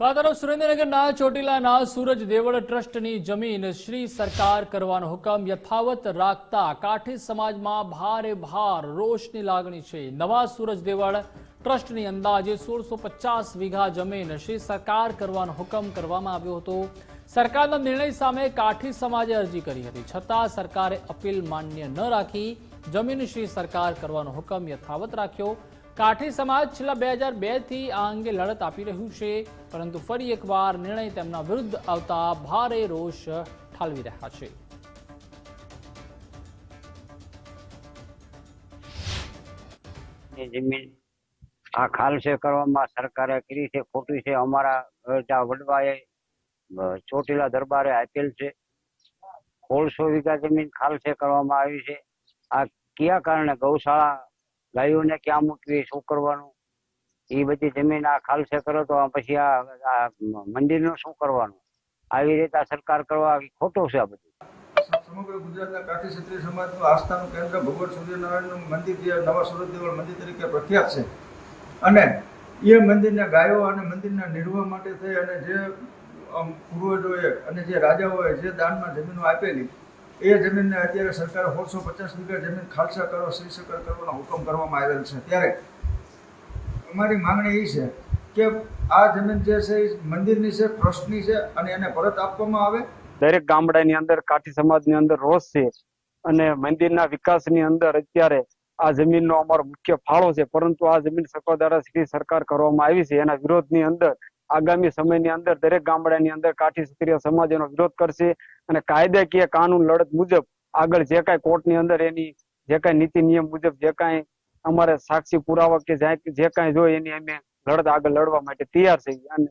તો આ તરફ સુરેન્દ્રનગરના ચોટીલાના સૂરજ દેવળ ટ્રસ્ટની જમીન શ્રી સરકાર કરવાનો હુકમ. યથાવત રાખતા કાઠી સમાજમાં ભારે ભાર, રોષની લાગણી છે. નવા સૂરજ દેવળ ટ્રસ્ટની અંદાજે સોળસો પચાસ વીઘા જમીન શ્રી સરકાર કરવાનો હુકમ કરવામાં આવ્યો હતો. સરકારના નિર્ણય સામે કાઠી સમાજે અરજી કરી હતી. છતાં સરકારે અપીલ માન્ય ન રાખી જમીન શ્રી સરકાર કરવાનો હુકમ યથાવત રાખ્યો. કાઠી સમાજ છેલ્લા બે હજાર બેથી આ અંગે લડત આપી રહ્યું છે, પરંતુ ફરી એકવાર નિર્ણય તેમના વિરુદ્ધ આવતા ભારે રોષ ઠાલવી રહ્યા છે. જમીન આ ખાલસે કરવામાં સરકારે કરી છે, ખોટી છે. અમારા વડવાએ ચોટીલા દરબારે આપેલ છે, સોળસો વીઘા જમીન ખાલસે કરવામાં આવી છે. આ કયા કારણે ગૌશાળા ગાયોને ક્યાં મૂકવી, શું કરવાનું? એ બધી જમીન આ ખાલસે કરો તો પછી આ મંદિરનું શું કરવાનું? આવી રીતે આ સરકાર કરવા ખોટું છે આ બધું. સમગ્ર ગુજરાતના કાઠી ક્ષત્રિય સમાજનું આસ્થાનું કેન્દ્ર ભગવાન સૂર્યનારાયણનું મંદિર જે નવા સુરત દેવળ મંદિર તરીકે પ્રખ્યાત છે. અને એ મંદિરના ગાયો અને મંદિરના નિર્વાહ માટે થઈ અને જે પૂર્વજોએ અને જે રાજાઓએ જે દાનમાં જમીનો આપેલી એ જમીનને અત્યારે સરકારે સોળસો પચાસ વીઘા જમીન ખાલસા કરો શ્રી સકર કરવાનો હુકમ કરવામાં આવેલ છે. ત્યારે અમારી માંગણી એ છે કે આ જમીન જે છે એ મંદિરની છે, ટ્રસ્ટની છે અને એને પરત આપવામાં આવે. દરેક ગામડાની અંદર, કાઠી સમાજની અંદર રોષ છે અને મંદિરના વિકાસની અંદર અત્યારે આ જમીનનો અમારો મુખ્ય ફાળો છે. પરંતુ આ જમીન સરકાર દ્વારા શ્રી સરકાર કરવામાં આવી છે. એના વિરોધની અંદર આગામી સમયની અંદર દરેક ગામડાની અંદર કાઠી ક્ષત્રિય સમાજ એનો વિરોધ કરશે અને કાયદાકીય કાનૂન લડત મુજબ આગળ જે કાંઈ કોર્ટની અંદર એની જે કાંઈ નીતિ નિયમ મુજબ જે કાંઈ અમારે સાક્ષી પુરાવા કે જે કાંઈ જોઈએ એની અમે લડત આગળ લડવા માટે તૈયાર છે અને